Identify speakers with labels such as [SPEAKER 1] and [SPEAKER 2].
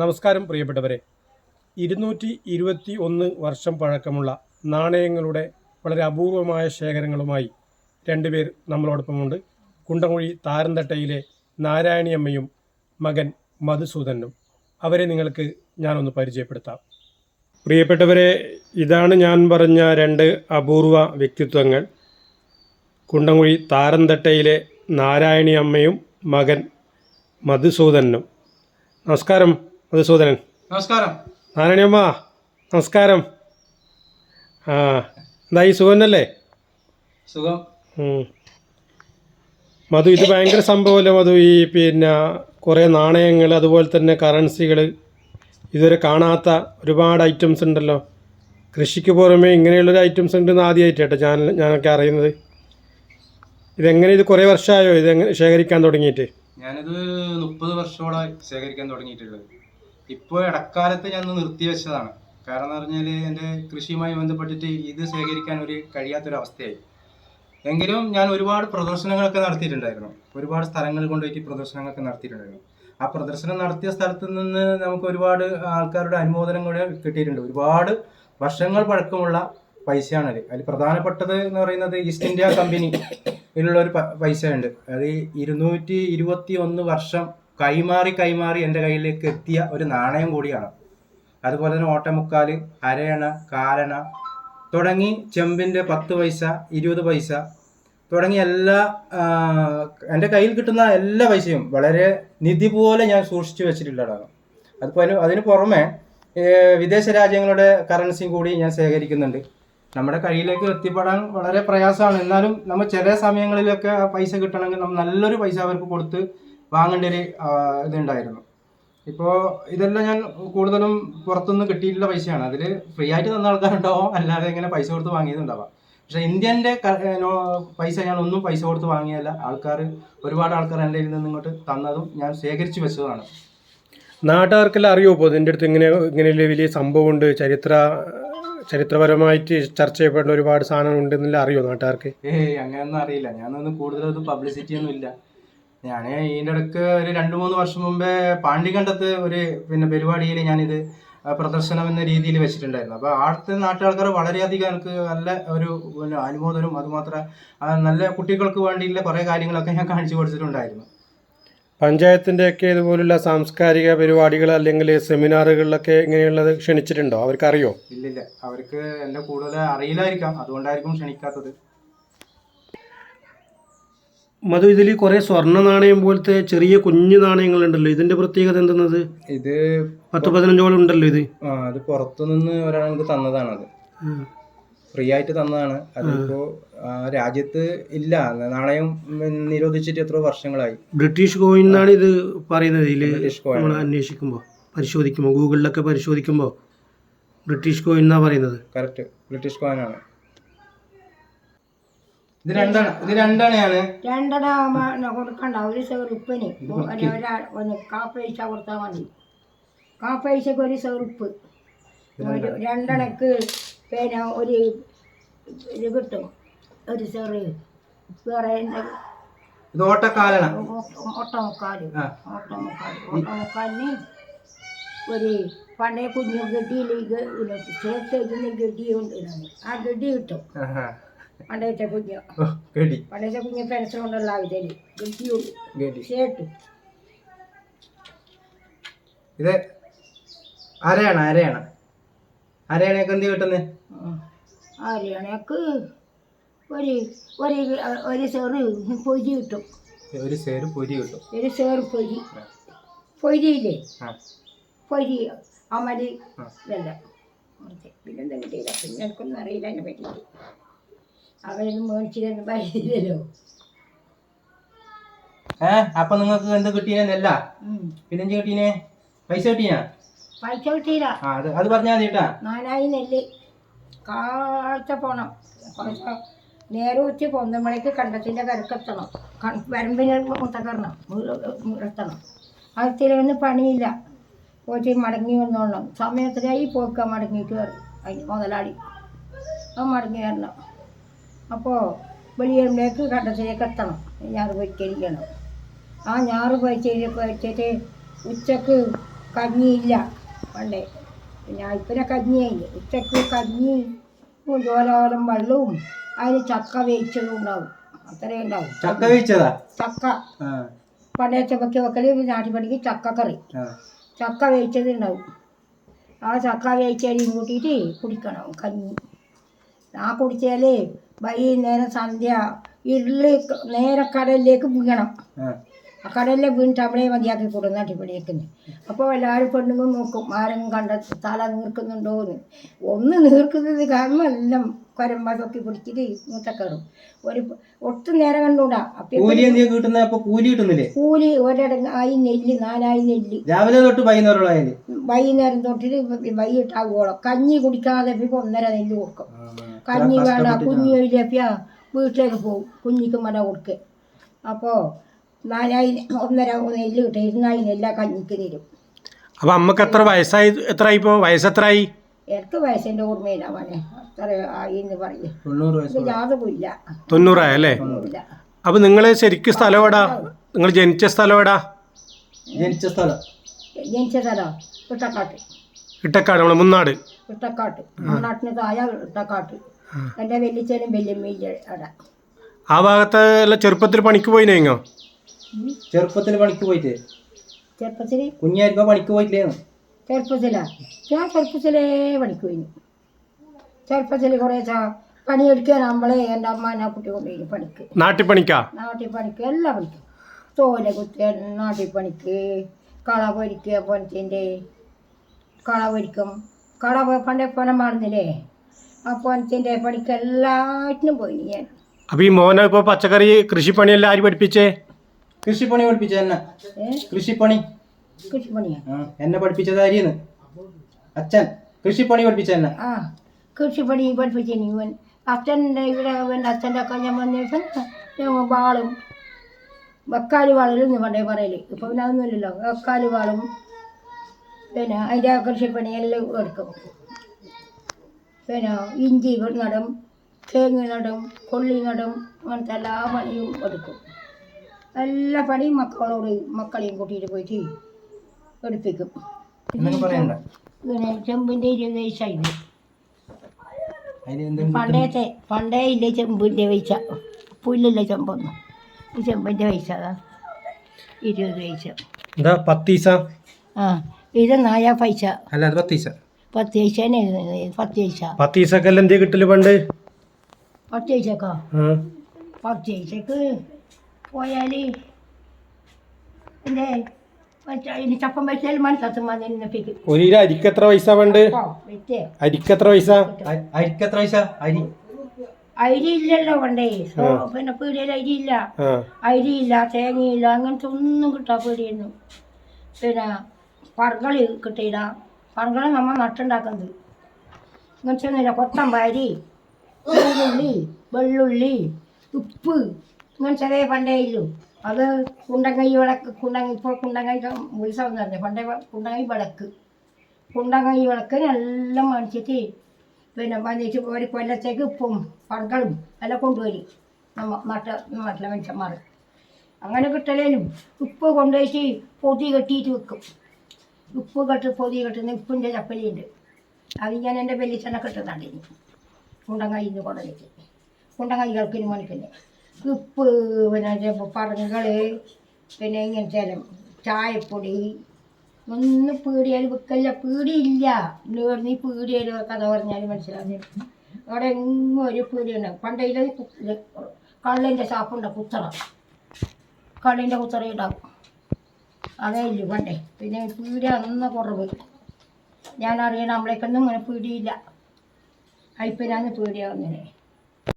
[SPEAKER 1] നമസ്കാരം പ്രിയപ്പെട്ടവരെ. ഇരുന്നൂറ്റി ഇരുപത്തി ഒന്ന് വർഷം പഴക്കമുള്ള നാണയങ്ങളുടെ വളരെ അപൂർവമായ ശേഖരങ്ങളുമായി രണ്ടുപേർ നമ്മളോടൊപ്പമുണ്ട്. കുണ്ടമുഴി താരന്തട്ടയിലെ നാരായണിയമ്മയും മകൻ മധുസൂദനും. അവരെ നിങ്ങൾക്ക് ഞാനൊന്ന് പരിചയപ്പെടുത്താം. പ്രിയപ്പെട്ടവരെ ഇതാണ് ഞാൻ പറഞ്ഞ രണ്ട് അപൂർവ വ്യക്തിത്വങ്ങൾ. കുണ്ടംകുഴി താരന്തട്ടയിലെ നാരായണി അമ്മയും മകൻ മധുസൂദനും. നമസ്കാരം. മധുസൂദനൻ
[SPEAKER 2] നമസ്കാരം.
[SPEAKER 1] നാരായണിയമ്മ നമസ്കാരം. ആ എന്താ ഈ സുഖന്നല്ലേ?
[SPEAKER 2] സുഖം.
[SPEAKER 1] മധു ഇത് ഭയങ്കര സംഭവമല്ലേ മധു? ഈ പിന്നെ കുറേ നാണയങ്ങൾ അതുപോലെ തന്നെ കറൻസികൾ ഇതുവരെ കാണാത്ത ഒരുപാട് ഐറ്റംസ് ഉണ്ടല്ലോ. കൃഷിക്ക് പുറമെ ഇങ്ങനെയുള്ളൊരു ഐറ്റംസ് ഉണ്ടെന്ന് ആദ്യമായിട്ട് കേട്ടോ ഞാൻ ഞാനൊക്കെ അറിയുന്നത്. ഇതെങ്ങനെ ഇത് കുറേ വർഷമായോ? ഇതെങ്ങനെ ശേഖരിക്കാൻ തുടങ്ങിയിട്ട്?
[SPEAKER 2] ഞാനിത് മുപ്പത് വർഷത്തോളമായി ശേഖരിക്കാൻ തുടങ്ങിയിട്ടുള്ളത്. ഇപ്പോൾ ഇടക്കാലത്ത് ഞാൻ നിർത്തി വെച്ചതാണ്. കാരണം എന്ന് പറഞ്ഞാൽ എന്റെ കൃഷിയുമായി ബന്ധപ്പെട്ടിട്ട് ഇത് ശേഖരിക്കാൻ ഒരു കഴിയാത്തൊരവസ്ഥയായി. എങ്കിലും ഞാൻ ഒരുപാട് പ്രദർശനങ്ങളൊക്കെ നടത്തിയിട്ടുണ്ടായിരുന്നു. ഒരുപാട് സ്ഥലങ്ങളിൽ കൊണ്ടുപോയിട്ട് പ്രദർശനങ്ങളൊക്കെ നടത്തിയിട്ടുണ്ടായിരുന്നു. ആ പ്രദർശനം നടത്തിയ സ്ഥലത്ത് നിന്ന് നമുക്ക് ഒരുപാട് ആൾക്കാരുടെ അനുമോദനം കൂടെ കിട്ടിയിട്ടുണ്ട്. ഒരുപാട് വർഷങ്ങൾ പഴക്കമുള്ള പൈസയാണത് അതിൽ പ്രധാനപ്പെട്ടത് എന്ന് പറയുന്നത് ഈസ്റ്റ് ഇന്ത്യ കമ്പനി ഉള്ള ഒരു പൈസ ഉണ്ട് അത് ഇരുന്നൂറ്റി ഇരുപത്തി ഒന്ന് വർഷം കൈമാറി കൈമാറി എന്റെ കയ്യിലേക്ക് എത്തിയ ഒരു നാണയം കൂടിയാണ്. അതുപോലെ തന്നെ ഓട്ടമുക്കാൽ അരയണ കാരണ തുടങ്ങി ചെമ്പിന്റെ പത്ത് പൈസ ഇരുപത് പൈസ തുടങ്ങി എല്ലാ എന്റെ കയ്യിൽ കിട്ടുന്ന എല്ലാ പൈസയും വളരെ നിധി പോലെ ഞാൻ സൂക്ഷിച്ചു വെച്ചിട്ടുള്ളതാണ്. അതിന് അതിന് പുറമെ വിദേശ രാജ്യങ്ങളുടെ കറൻസിയും കൂടി ഞാൻ ശേഖരിക്കുന്നുണ്ട്. നമ്മുടെ കയ്യിലേക്ക് എത്തിപ്പെടാൻ വളരെ പ്രയാസമാണ്. എന്നാലും നമ്മൾ ചില സമയങ്ങളിലൊക്കെ പൈസ കിട്ടണമെങ്കിൽ നമ്മൾ നല്ലൊരു പൈസ അവർക്ക് കൊടുത്ത് വാങ്ങേണ്ട ഒരു ഇതുണ്ടായിരുന്നു. ഇപ്പോൾ ഇതെല്ലാം ഞാൻ കൂടുതലും പുറത്തുനിന്ന് കിട്ടിയിട്ടുള്ള പൈസയാണ്. അതിൽ ഫ്രീ ആയിട്ട് തന്ന ആൾക്കാരുണ്ടാവും അല്ലാതെ ഇങ്ങനെ പൈസ കൊടുത്ത് വാങ്ങിയതുണ്ടാവാം. പക്ഷേ ഇന്ത്യന്റെ പൈസ ഞാൻ ഒന്നും പൈസ കൊടുത്ത് വാങ്ങിയല്ല ആൾക്കാർ ഒരുപാട് ആൾക്കാർ എന്റെ നിന്ന് ഇങ്ങോട്ട് തന്നതും ഞാൻ ശേഖരിച്ച് വെച്ചതാണ്
[SPEAKER 1] നാട്ടുകാർക്കെല്ലാം അറിയുമോ ഇപ്പോൾ ഇതിന്റെ അടുത്ത് ഇങ്ങനെ ഇങ്ങനെ വലിയ സംഭവമുണ്ട് ചരിത്ര ചരിത്രപരമായിട്ട് ചർച്ച ചെയ്യപ്പെടേണ്ട ഒരുപാട് സാധനം ഉണ്ടെന്നെല്ലാം അറിയുമോ നാട്ടുകാർക്ക്?
[SPEAKER 2] ഏയ് അങ്ങനെയൊന്നും അറിയില്ല. ഞാനൊന്നും കൂടുതലൊന്നും പബ്ലിസിറ്റി ഒന്നും ഇല്ല. ഞാൻ ഇതിന്റെ ഇടയ്ക്ക് ഒരു രണ്ട് മൂന്ന് വർഷം മുമ്പേ പാണ്ടിക്കണ്ടത്ത് ഒരു പിന്നെ പരിപാടിയിൽ ഞാനിത് പ്രദർശനം എന്ന രീതിയിൽ വെച്ചിട്ടുണ്ടായിരുന്നു. അപ്പോൾ ആടുത്തെ നാട്ടുകാർക്കാർ വളരെയധികം എനിക്ക് നല്ല ഒരു പിന്നെ അനുമോദനവും അതുമാത്രം നല്ല കുട്ടികൾക്ക് വേണ്ടിയിട്ടുള്ള കുറേ കാര്യങ്ങളൊക്കെ ഞാൻ കാണിച്ചു കൊടുത്തിട്ടുണ്ടായിരുന്നു.
[SPEAKER 1] പഞ്ചായത്തിന്റെയൊക്കെ ഇതുപോലുള്ള സാംസ്കാരിക പരിപാടികൾ അല്ലെങ്കിൽ സെമിനാറുകളിലൊക്കെ ഇങ്ങനെയുള്ളത് ക്ഷണിച്ചിട്ടുണ്ടോ? അവർക്ക് അറിയോ
[SPEAKER 2] ഇല്ലില്ല. അവർക്ക് എന്നെ കൂടുതൽ അറിയില്ലായിരിക്കാം. അതുകൊണ്ടായിരിക്കും ക്ഷണിക്കാത്തത്.
[SPEAKER 1] മധു ഇതിൽ കുറെ സ്വർണ നാണയം പോലത്തെ ചെറിയ കുഞ്ഞു നാണയങ്ങൾ ഉണ്ടല്ലോ ഇതിന്റെ പ്രത്യേകത എന്തെന്നത്?
[SPEAKER 2] ഇത്
[SPEAKER 1] പത്ത് പതിനഞ്ചോളം ഉണ്ടല്ലോ ഇത്.
[SPEAKER 2] ആ അത് പുറത്തുനിന്ന് ഒരാൾക്ക് തന്നതാണ് അത്. ഫ്രീ ആയിട്ട് തന്നതാണ്. അതിപ്പോ രാജ്യത്ത് ഇല്ല. നാണയം നിരോധിച്ചിട്ട് എത്ര വർഷങ്ങളായി.
[SPEAKER 1] ബ്രിട്ടീഷ് കോയിൻ എന്നാണ് ഇത് പറയുന്നത് ഇതിൽ
[SPEAKER 2] അന്വേഷിക്കുമ്പോ പരിശോധിക്കുമ്പോ
[SPEAKER 1] നമ്മൾ അന്വേഷിക്കുമ്പോൾ പരിശോധിക്കുമ്പോൾ ഗൂഗിളിലൊക്കെ പരിശോധിക്കുമ്പോൾ ബ്രിട്ടീഷ് കോയിൻ എന്നാണ് പറയുന്നത്?
[SPEAKER 2] കറക്റ്റ്. ബ്രിട്ടീഷ് കോയിനാണ് ഇത് രണ്ടാണ് ഇത് രണ്ടാണ്
[SPEAKER 3] രണ്ടര കൊടുക്കണ്ട ഒരു ചെറുപ്പിന് ഒരാൾ ഒന്ന് പൈസ കൊടുത്താൽ മതി. കാ പൈസക്ക് ഒരു രണ്ടെണ്ണക്ക് പിന്നെ ഒരു ഇത് കിട്ടും. ഒരു ചെറു വേറെ
[SPEAKER 2] ഇത് ഓട്ടക്കാലണ.
[SPEAKER 3] മുട്ട മുക്കാൽ
[SPEAKER 2] ആ.
[SPEAKER 3] മുട്ട മുക്കാൽ മുട്ട മുക്കാലിന് ഒരു പണ്ടേ കുഞ്ഞു ഗഡിയിൽ ചേർത്ത് ഗഡി ഉണ്ട്. ആ ഗഡി കിട്ടും.
[SPEAKER 2] ആഹാ.
[SPEAKER 3] കുഞ്ഞ്.
[SPEAKER 2] ഗഡി.
[SPEAKER 3] പണ്ടത്തെ കുഞ്ഞു പെൻഷൻ കൊണ്ടുള്ള ഇതിൽ
[SPEAKER 2] ഗഡി. ഇത് അരയണ അരയണ. അരയണയൊക്കെ എന്ത് കിട്ടുന്നത്
[SPEAKER 3] ആര്യണക്ക് ഒരു ഒരു ഒരു ചെറു പൊരി കിട്ടും.
[SPEAKER 2] ഒരു സേറ് പൊരി കിട്ടും.
[SPEAKER 3] ഒരു സേറ് പൊരി. പൊരിയില്ലേ? പൊരി. ഇതല്ല. പിന്നെന്താ കിട്ടിയില്ല പിന്നെ എനിക്കൊന്നും അറിയില്ല അതിനെ പറ്റിയിട്ട് അവരൊന്നും മേടിച്ചിട്ടൊന്നും പറ്റില്ലല്ലോ
[SPEAKER 2] ഏ? അപ്പൊ നിങ്ങൾക്ക് എന്ത് കിട്ടീനല്ല
[SPEAKER 3] പിന്നെ
[SPEAKER 2] പിന്നെന്ത് കിട്ടീനെ പൈസ കിട്ടീനാ
[SPEAKER 3] പൈസ കിട്ടിയില്ല.
[SPEAKER 2] അത് അത് പറഞ്ഞാൽ മതി കേട്ടാ.
[SPEAKER 3] നാലായി നെല്ല്. കാഴ്ച പോണം. കുറച്ച് നേരെ ഉച്ച പൊന്നമ്മളേക്ക് കണ്ടത്തിന്റെ കരക്കെത്തണം വരമ്പിനെ മുത്തക്കറണം എത്തണം. അതിലൊന്നും പണിയില്ല. പോയിട്ട് മടങ്ങി വന്നോളണം. സമയത്തിനായി പോക്കാൻ മടങ്ങിയിട്ട് വരും. അതിന് മുതലാളി. അത് മടങ്ങി വരണം. അപ്പോൾ വെളിയിലേക്ക് കണ്ടത്തിലേക്ക് എത്തണം ഞാറ് പൊരിക്കരിക്കണം ആ ഞാറ് പൊരിച്ച് പൊരിച്ചിട്ട് ഉച്ചയ്ക്ക് കഞ്ഞിയില്ല. പണ്ടേ. പിന്നെ ഇപ്പനെ കഞ്ഞിയായി ഉച്ചയ്ക്ക് കഞ്ഞി ജോലോലം വെള്ളവും അതിന് ചക്ക വേവിച്ചതും ഉണ്ടാവും. അത്രയും ഉണ്ടാവും.
[SPEAKER 2] ചക്ക
[SPEAKER 3] ചക്ക. പണ്ടേ ചുമക്കി വെക്കൽ നാട്ടിപ്പണിക്ക് ചക്കക്കറി
[SPEAKER 2] കറി.
[SPEAKER 3] ചക്ക വേവിച്ചത് ഉണ്ടാവും ആ ചക്ക വേവിച്ചരിയും കൂട്ടിയിട്ട് കുടിക്കണം. കഞ്ഞി. ആ കുടിച്ചാലേ വൈകുന്നേരം സന്ധ്യ ഇരുളി നേരെ കടലിലേക്ക് വീഴണം.
[SPEAKER 2] ആ
[SPEAKER 3] കടലിലെ വീണിട്ട് അവിടെ മതിയാക്കി കൊടുക്കുന്ന അടിപൊളിയേക്കുന്നത് അപ്പോൾ എല്ലാവരും പെണ്ണുങ്ങൾ നോക്കും ആരെങ്കിലും കണ്ട തല നീർക്കുന്നുണ്ടോ എന്ന് ഒന്ന് നീർക്കുന്നത് കാരണം എല്ലാം കൊരമ്പ തൊക്കി പിടിച്ചിട്ട് മൂത്തക്കറും. ഒരു ഒട്ടും നേരം കണ്ടൂടാ.
[SPEAKER 2] കൂലി കൂലി കിട്ടുന്നില്ലേ?
[SPEAKER 3] ആയി നെല്ല് നാലായി നെല്ല്.
[SPEAKER 2] രാവിലെ തൊട്ട് വൈകുന്നേരം
[SPEAKER 3] വൈകുന്നേരം തൊട്ടിട്ട് വൈകിട്ടാവോളം കഞ്ഞി കുടിക്കാതെ ഇപ്പം ഒന്നര നെല്ല് കൊടുക്കും. കഞ്ഞി വേണ്ട കുഞ്ഞു ഇല്ലപ്പിയ വീട്ടിലേക്ക് പോകും. കുഞ്ഞിക്ക് വേണ്ട കൊടുക്കുക അപ്പോൾ നാലായി ഒന്നര നെല്ല് കിട്ടും. ഇരുന്നായി നെല്ല കഞ്ഞിക്ക് തരും.
[SPEAKER 1] അപ്പോൾ അമ്മയ്ക്ക് എത്ര വയസ്സായി എത്രയായി ഇപ്പോൾ വയസ്സെത്രയായി
[SPEAKER 3] എനിക്ക് വയസ്സിന്റെ ഓർമ്മയില്ല മോനെ. അത്ര ആയി എന്ന് പറയും.
[SPEAKER 2] തൊണ്ണൂറ്
[SPEAKER 3] ഇത്
[SPEAKER 2] വയസ്സുള്ള
[SPEAKER 3] ജാതകമില്ല
[SPEAKER 1] തൊണ്ണൂറായല്ലേ
[SPEAKER 3] ഇല്ല
[SPEAKER 1] അപ്പോൾ നിങ്ങൾ ശരിക്കും സ്ഥലം എവിടാ? നിങ്ങൾ ജനിച്ച സ്ഥലം എവിടാ?
[SPEAKER 2] ജനിച്ച സ്ഥലം.
[SPEAKER 3] ജനിച്ച സ്ഥലം? ഇട്ടക്കാട്ട്.
[SPEAKER 1] ഇട്ടക്കാട് നമ്മൾ മുന്നാട്.
[SPEAKER 3] ഇട്ടക്കാട്ട്. നാട്ടിന് താഴെ ഇട്ടക്കാട്ട്. എന്റെ വെല്ലിച്ചനും വെല്ലുമ്മയില്ല അവിടെ.
[SPEAKER 1] ആ ഭാഗത്തെ എല്ലാം ചെറുപ്പത്തിൽ പണിക്ക് പോയിനെങ്ങോ
[SPEAKER 2] ചെറുപ്പത്തിൽ പണിക്ക് പോയിട്ട്
[SPEAKER 3] ചെറുപ്പത്തിൽ
[SPEAKER 2] കുഞ്ഞായിരിക്കുമ്പോ പണിക്ക് പോയിട്ടില്ലേന്ന്
[SPEAKER 3] ചെറുപ്പത്തിലാ. ഞാൻ ചെറുപ്പത്തിലേ പണിക്ക് പോയി ചെറുപ്പത്തിൽ കുറേ പണിയെടുക്കാൻ നമ്മളെ എന്റെ അമ്മ എന്നെ കുട്ടി കൊണ്ടുപോയി പണിക്ക്.
[SPEAKER 1] നാട്ടിൽ പണിക്കാ?
[SPEAKER 3] നാട്ടിൽ പണിക്ക് എല്ലാം പണിക്കും. തോല കുത്തൻ നാട്ടിൽ പണിക്ക് കള പൊരിക്കുക പൊനത്തിന്റെ കള പൊരിക്കും. കള പണ്ടേ പൊനം മാറുന്നില്ലേ ആ പൊനത്തിന്റെ പണിക്ക് എല്ലാറ്റിനും പോയി ഞാൻ.
[SPEAKER 1] അപ്പോൾ ഈ മോനെ ഇപ്പോൾ പച്ചക്കറി കൃഷിപ്പണിയെല്ലാം ആര് പഠിപ്പിച്ചേ?
[SPEAKER 2] കൃഷിപ്പണി പഠിപ്പിച്ച എന്നെ?
[SPEAKER 3] ഏ?
[SPEAKER 2] കൃഷിപ്പണി.
[SPEAKER 3] കൃഷിപ്പണിയാ?
[SPEAKER 2] എന്നെ പഠിപ്പിച്ചത് അരിയെന്ന് അച്ഛൻ കൃഷിപ്പണി പഠിപ്പിച്ച എന്നെ.
[SPEAKER 3] ആ കൃഷിപ്പണി പഠിപ്പിച്ചു ഇവൻ. അച്ഛന്റെ ഇവിടെ എന്റെ അച്ഛന്റെ ഒക്കെ ഞാൻ വന്നേപ്പം ഞങ്ങൾ വാളും വെക്കാലി വാളിലും പണ്ടേ പറയൽ. ഇപ്പം പിന്നെ അതൊന്നുമില്ലല്ലോ വെക്കാലി വാളും പിന്നെ അതിന്റെ കൃഷിപ്പണി എല്ലാം എടുക്കും. പിന്നെ ഇഞ്ചി നടും തേങ്ങ നടും കൊള്ളി നടും അങ്ങനത്തെ എല്ലാ പണിയും എടുക്കും. എല്ലാ പണിയും മക്കളോട് മക്കളെയും കൂട്ടിയിട്ട് പോയിട്ട് എടുപ്പിക്കും. ചെമ്പിന്റെ ഇരുപത് വയസ്സായിരുന്നു പണ്ടത്തെ പണ്ടേ ഇല്ല ചെമ്പിന്റെ പൈസ? പുല്ലില്ല ചെമ്പൊന്നും. ഈ ചെമ്പിന്റെ പൈസ ഇരുപത് പൈസ.
[SPEAKER 1] എന്താ പത്തീസ?
[SPEAKER 3] ആ ഇത് നായ പൈസ.
[SPEAKER 2] അല്ല അത് പത്ത് പൈസ
[SPEAKER 3] പത്ത് പൈസേനെ പത്ത് പൈസ
[SPEAKER 1] പത്തീസക്കെല്ലാം എന്തേ കിട്ടൽ പണ്ട്?
[SPEAKER 3] പത്ത് പൈസക്കോ
[SPEAKER 1] ആ.
[SPEAKER 3] പത്ത് പൈസക്ക് പോയാൽ എന്റെ ഇനി ചപ്പം പൈസയിൽ മനസ്സത്തും വന്നിരുന്നപ്പിക്കും
[SPEAKER 1] ഒരു കിലോ അരിക്ക് എത്ര പൈസ വേണ്ട
[SPEAKER 3] വിറ്റേ
[SPEAKER 1] അരിക്ക് എത്ര പൈസ?
[SPEAKER 2] അരിക്ക് എത്ര പൈസ? അരി.
[SPEAKER 3] അരി ഇല്ലല്ലോ പണ്ടേ. സോ, പിന്നെ പീടികയിൽ അരി ഇല്ല.
[SPEAKER 1] അരി
[SPEAKER 3] ഇല്ല തേങ്ങയില്ല അങ്ങനത്തെ ഒന്നും കിട്ടാ പേടിയൊന്നു. പിന്നെ പറകളി കിട്ടിയില്ല. പറകളി നമ്മൾ നട്ടുണ്ടാക്കുന്നത്. ഇങ്ങനത്തെ ഒന്നുമില്ല കൊത്തമ്പാരി വെള്ളുള്ളി വെള്ളുള്ളി ഉപ്പ് ഇങ്ങനത്തെ പണ്ടേ ഇല്ലു. അത് കുണ്ടങ്കൈ വിളക്ക് കുണ്ടങ്ങ ഇപ്പോൾ കുണ്ടങ്കൈ ഉത്സവം തന്നെ പണ്ടേ കുണ്ടങ്കൈ വിളക്ക്. കുണ്ടങ്കൈ വിളക്ക് എല്ലാം മേടിച്ചിട്ട് പിന്നെ വന്നിട്ട് ഒരു കൊല്ലത്തേക്ക് ഉപ്പും പറകളും എല്ലാം കൊണ്ടുവരും. നമ്മ നാട്ട നാട്ടിലെ മനുഷ്യന്മാർ. അങ്ങനെ കിട്ടലേനും ഉപ്പ് കൊണ്ടുപോയിട്ട് പൊതി കെട്ടിയിട്ട് വെക്കും. ഉപ്പ് കെട്ട് പൊതി കെട്ടുന്ന ഉപ്പിന്റെ ചപ്പലിയുണ്ട്. അത് ഞാൻ എന്റെ വെല്ലിച്ചെണ്ണ കിട്ടുന്നുണ്ട് ഇനി കുണ്ടങ്ങായി നിന്ന് കൊണ്ടുവന്നിട്ട് കുണ്ടങ്ങായികൾക്ക് ഇനി മണിക്കല്ലേ ഉപ്പ് പിന്നെ പറങ്ങൾ പിന്നെ ഇങ്ങനത്തെ ചായപ്പൊടി. ഒന്നും പീടിയാൽ വിൽക്കല്ല പീടിയില്ല. എന്ന് പറഞ്ഞ് പീടിയാൽ കഥ പറഞ്ഞാൽ മനസ്സിലാവുന്നു. അവിടെ എങ്ങും ഒരു പീടിയുണ്ട് പണ്ടയിലെ കള്ളിന്റെ ചാപ്പുണ്ട് കുത്തറ കള്ളിന്റെ കുത്തറ ഉണ്ടാവും അതേ ഇല്ല പണ്ടേ. പിന്നെ പീടിയ അന്ന കുറവ്. ഞാൻ അറിയണം നമ്മളേക്കൊന്നും ഇങ്ങനെ പീടിയില്ല. അയപ്പിനാന്ന് പീടിയാവുന്നതിനെ